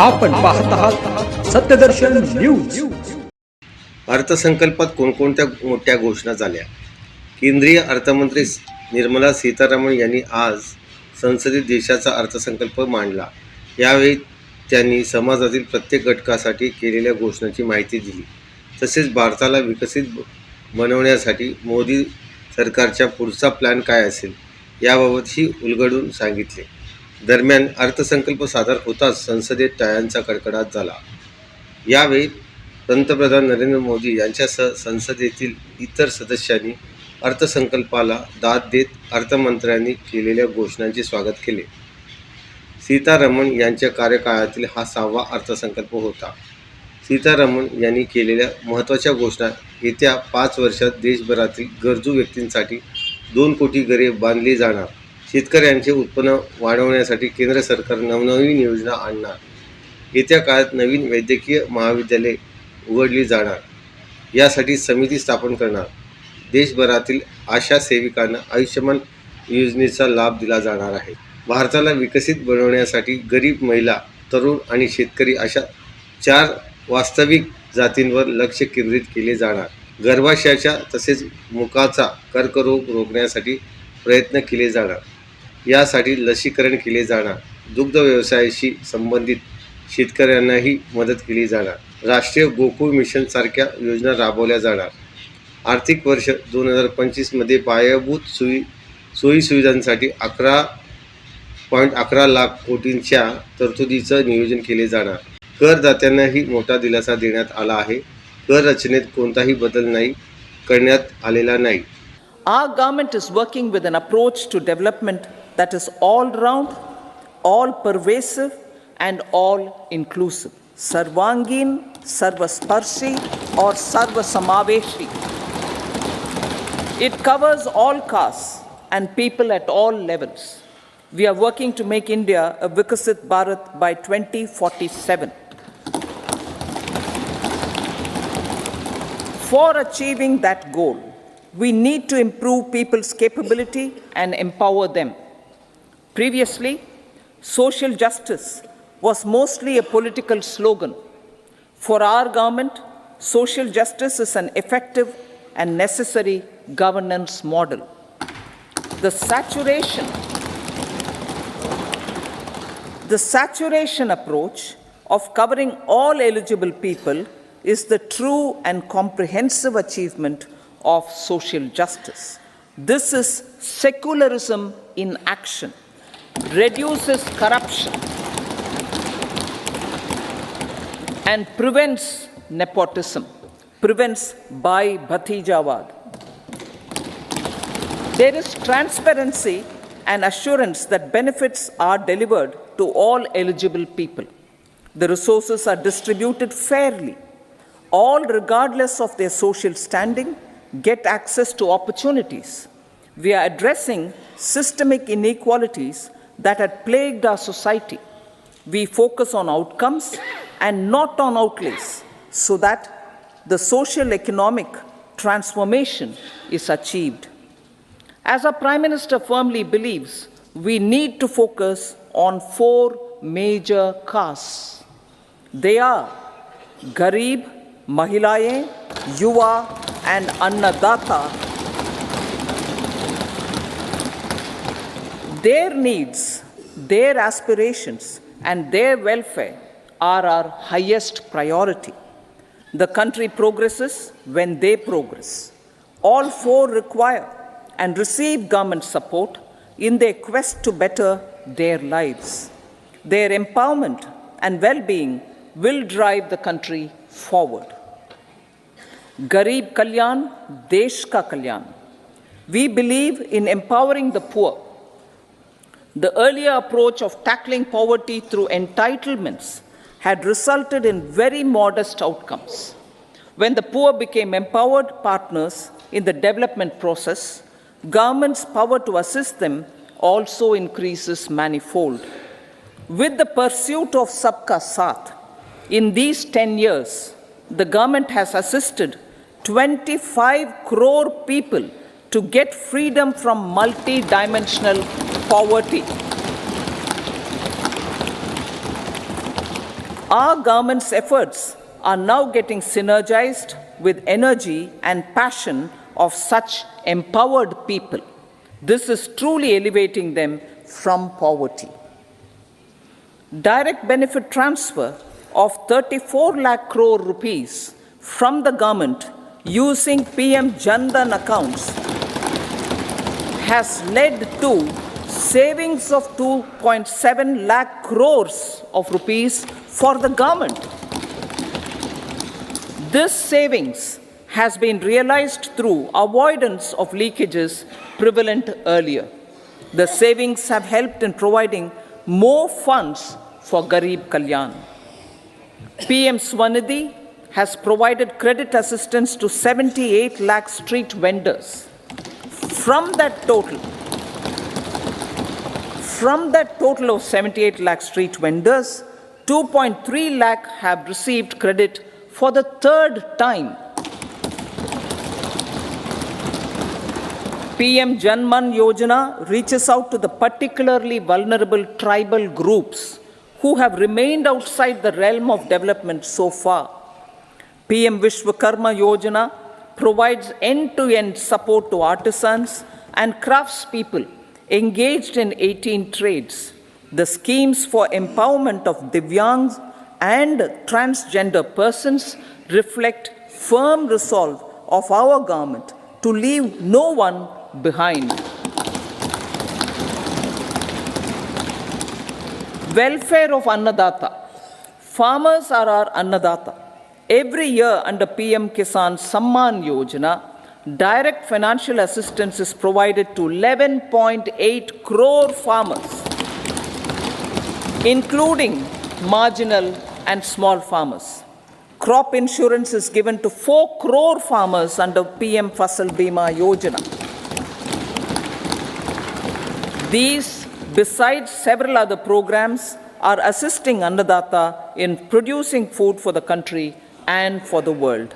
आपण पाहत आहात सत्यदर्शन न्यूज. अर्थसंकल्पात कोणकोणत्या मोठ्या घोषणा झाल्या? केंद्रीय अर्थमंत्री निर्मला सीतारामन यांनी आज संसदेत देशाचा अर्थसंकल्प मांडला. यावेळी त्यांनी समाजातील प्रत्येक घटकासाठी केलेल्या घोषणाची माहिती दिली. तसेच भारताला विकसित बनवण्यासाठी मोदी सरकारच्या पुढचा प्लॅन काय असेल याबाबतही उलगडून सांगितले. दरम्यान अर्थसंकल्प सादर होताच संसदेत टाळ्यांचा कडकडाट झाला. यावेळी पंतप्रधान नरेंद्र मोदी यांच्यासह संसदेतील इतर सदस्यांनी अर्थसंकल्पाला दाद देत अर्थमंत्र्यांनी केलेल्या घोषणांचे स्वागत केले. सीतारमण यांच्या कार्यकाळातील हा सहावा अर्थसंकल्प होता. सीतारमण यांनी केलेल्या महत्त्वाच्या घोषणा येत्या पाच वर्षात देशभरातील गरजू व्यक्तींसाठी दोन कोटी घरे बांधली जाणार. शेतकऱ्यांचे उत्पन्न वाढवण्यासाठी केंद्र सरकार नवनवीन योजना आणणार. येत्या काळात नवीन वैद्यकीय महाविद्यालये उघडली जाणार. यासाठी समिती स्थापन करणार. देशभरातील आशा सेविकांना आयुष्यमान योजनेचा लाभ दिला जाणार आहे. भारताला विकसित बनवण्यासाठी गरीब महिला तरुण आणि शेतकरी अशा चार वास्तविक जातींवर लक्ष केंद्रित केले जाणार. गर्भाशयाच्या तसेच मुखाचा कर्करोग रोखण्यासाठी प्रयत्न केले जाणार. यासाठी लसीकरण केले जाणार. दुग्ध व्यवसायाशी संबंधित शेतकऱ्यांनाही मदत केली जाणार. राष्ट्रीय गोकुळ मिशन सारख्या योजना राबवल्या जाणार. आर्थिक वर्ष दोन हजार पंचवीसमध्ये पायाभूत सोयी सोयीसुविधांसाठी अकरा पॉईंट अकरा लाख कोटींच्या तरतुदीचं नियोजन केले जाणार. करदात्यांनाही मोठा दिलासा देण्यात आला आहे. कर रचनेत कोणताही बदल नाही करण्यात आलेला नाही. Our government is working with an approach to development that is all round, all pervasive, and all inclusive. Sarvangin, Sarvasparshi, or Sarvasamaveshi. It covers all castes and people at all levels. We are working to make India a Vikasit Bharat by 2047. For achieving that goal, we need to improve people's capability and empower them. Previously, social justice was mostly a political slogan. For our government, social justice is an effective and necessary governance model. The saturation the saturation approach of covering all eligible people is the true and comprehensive achievement of social justice. This is secularism in action, reduces corruption, and prevents nepotism, prevents by Bhatijawad. There is transparency and assurance that benefits are delivered to all eligible people. The resources are distributed fairly. All, regardless of their social standing, get access to opportunities. We are addressing systemic inequalities that had plagued our society. We focus on outcomes and not on outlays so that the social economic transformation is achieved. As our Prime Minister firmly believes, we need to focus on four major castes. They are Garib, Mahilaye, Yuva, and Annadata. Their needs, their aspirations, and their welfare are our highest priority. The country progresses when they progress. All four require and receive government support in their quest to better their lives. Their empowerment and well being will drive the country forward. Garib Kalyan, Desh Ka Kalyan. We believe in empowering the poor. The earlier approach of tackling poverty through entitlements had resulted in very modest outcomes. When the poor became empowered partners in the development process, government's power to assist them also increases manifold. With the pursuit of Sabka Saath, in these 10 years, the government has assisted 25 crore people to get freedom from multi dimensional poverty. Our government's efforts are now getting synergized with energy and passion of such empowered people. This is truly elevating them from poverty. Direct benefit transfer of 34 lakh crore rupees from the government using PM Jandan accounts has led to savings of 2.7 lakh crores of rupees for the government. This savings has been realized through avoidance of leakages prevalent earlier. The savings have helped in providing more funds for Garib Kalyan. PM Swanidhi has provided credit assistance to 78 lakh street vendors. From that total, from that total of 78 lakh street vendors, 2.3 lakh have received credit for the third time. PM Janman Yojana reaches out to the particularly vulnerable tribal groups who have remained outside the realm of development so far. PM Vishwakarma Yojana provides end to end support to artisans and craftspeople engaged in 18 trades. The schemes for empowerment of Divyangs and transgender persons reflect firm resolve of our government to leave no one behind. Welfare of Annadata. Farmers are our Annadata. Every year under PM Kisan Samman Yojana, direct financial assistance is provided to 11.8 crore farmers, including marginal and small farmers. Crop insurance is given to 4 crore farmers under PM Fasal Bima Yojana. These, besides several other programs, are assisting Annadata in producing food for the country and for the world.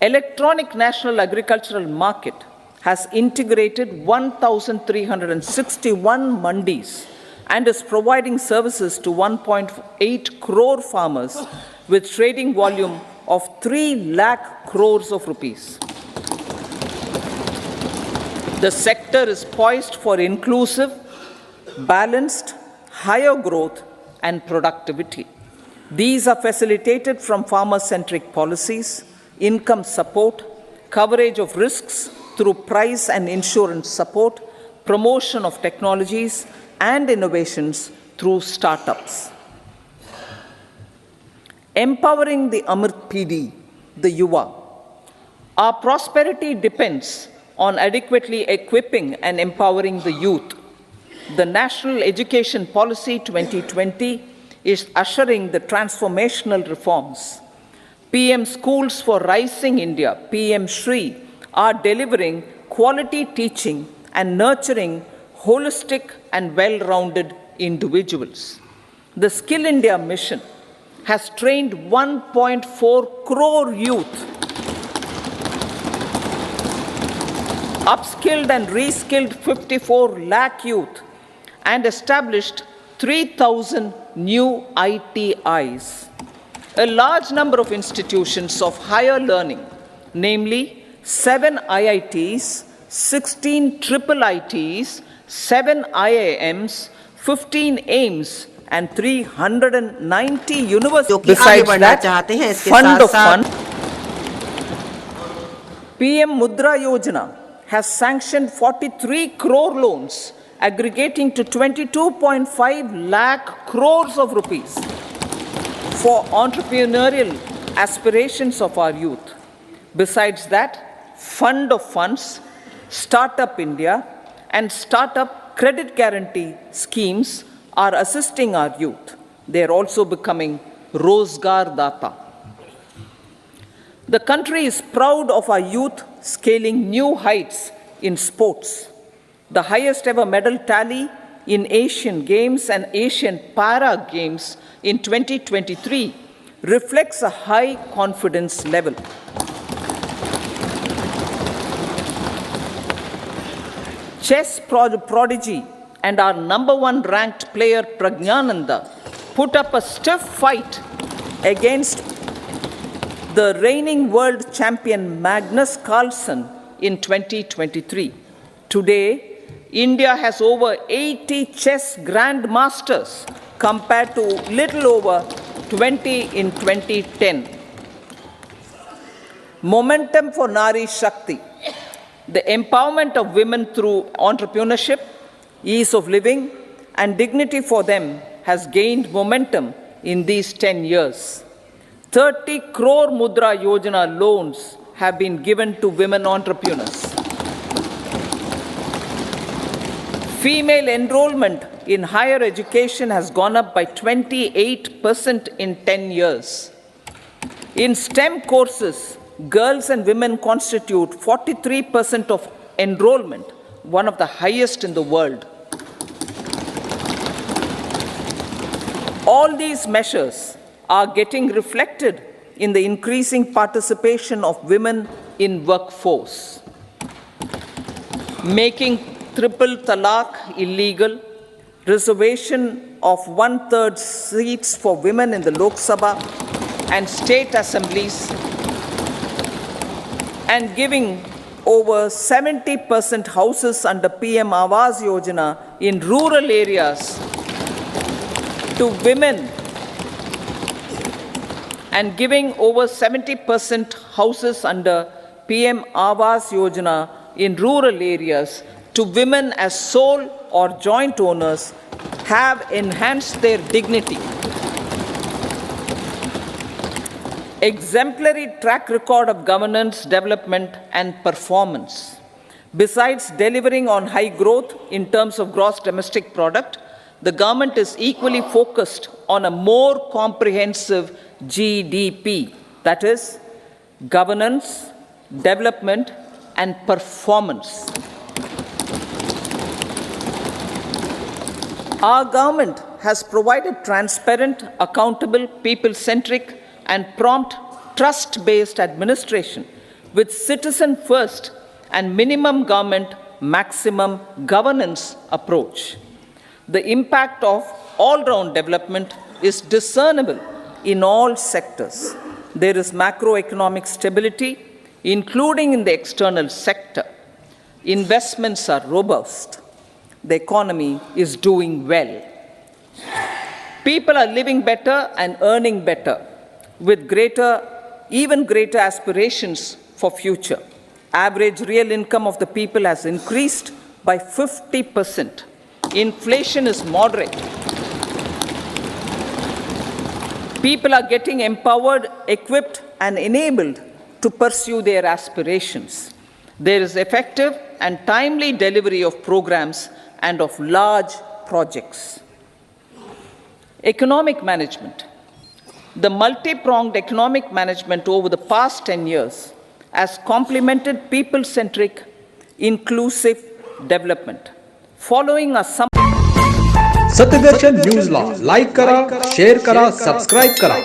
Electronic National Agricultural Market has integrated 1,361 mandis and is providing services to 1.8 crore farmers with trading volume of 3 lakh crores of rupees. The sector is poised for inclusive, balanced, higher growth, and productivity. These are facilitated from farmer centric policies, income support, coverage of risks through price and insurance support, promotion of technologies, and innovations through startups. Empowering the Amrit PD, the Yuva. Our prosperity depends on adequately equipping and empowering the youth. The National Education Policy 2020 is ushering the transformational reforms. PM Schools for Rising India, PM Shri, are delivering quality teaching and nurturing holistic and well rounded individuals. The Skill India mission has trained 1.4 crore youth upskilled and reskilled 54 lakh youth, and established 3,000 new ITIs a large number of institutions of higher learning, namely seven IITs, 16 triple ITs, seven IAMs, 15 AIMs, and 390 universities. Besides that, fund of fund, PM Mudra Yojana has sanctioned 43 crore loans aggregating to 22.5 lakh crores of rupees for entrepreneurial aspirations of our youth. Besides that, Fund of Funds, Startup India, and Startup Credit Guarantee schemes are assisting our youth. They are also becoming Rozgar Data. The country is proud of our youth scaling new heights in sports. The highest ever medal tally in Asian Games and Asian Para Games in 2023 reflects a high confidence level. Chess prod- prodigy and our number one ranked player Pragnananda put up a stiff fight against the reigning world champion Magnus Carlsen in 2023. Today, India has over 80 chess grandmasters compared to little over 20 in 2010. Momentum for Nari Shakti, the empowerment of women through entrepreneurship, ease of living, and dignity for them has gained momentum in these 10 years. 30 crore Mudra Yojana loans have been given to women entrepreneurs. Female enrollment in higher education has gone up by 28% in 10 years. In STEM courses, girls and women constitute 43% of enrollment, one of the highest in the world. All these measures are getting reflected in the increasing participation of women in workforce. Making triple talaq illegal, reservation of one-third seats for women in the Lok Sabha and state assemblies, and giving over 70% houses under PM Awas Yojana in rural areas to women. And giving over 70% houses under PM Awas Yojana in rural areas to women as sole or joint owners have enhanced their dignity. Exemplary track record of governance, development, and performance. Besides delivering on high growth in terms of gross domestic product, the government is equally focused on a more comprehensive GDP, that is, governance, development, and performance. Our government has provided transparent, accountable, people centric, and prompt, trust based administration with citizen first and minimum government, maximum governance approach. The impact of all round development is discernible in all sectors. There is macroeconomic stability, including in the external sector. Investments are robust. The economy is doing well. People are living better and earning better with greater, even greater aspirations for future. Average real income of the people has increased by 50%. Inflation is moderate. People are getting empowered, equipped, and enabled to pursue their aspirations. There is effective and timely delivery of programs and of large projects. Economic management. The multi pronged economic management over the past 10 years has complemented people centric, inclusive development. Following a sum- Satyadarshan न्यूजला like करा share करा subscribe करा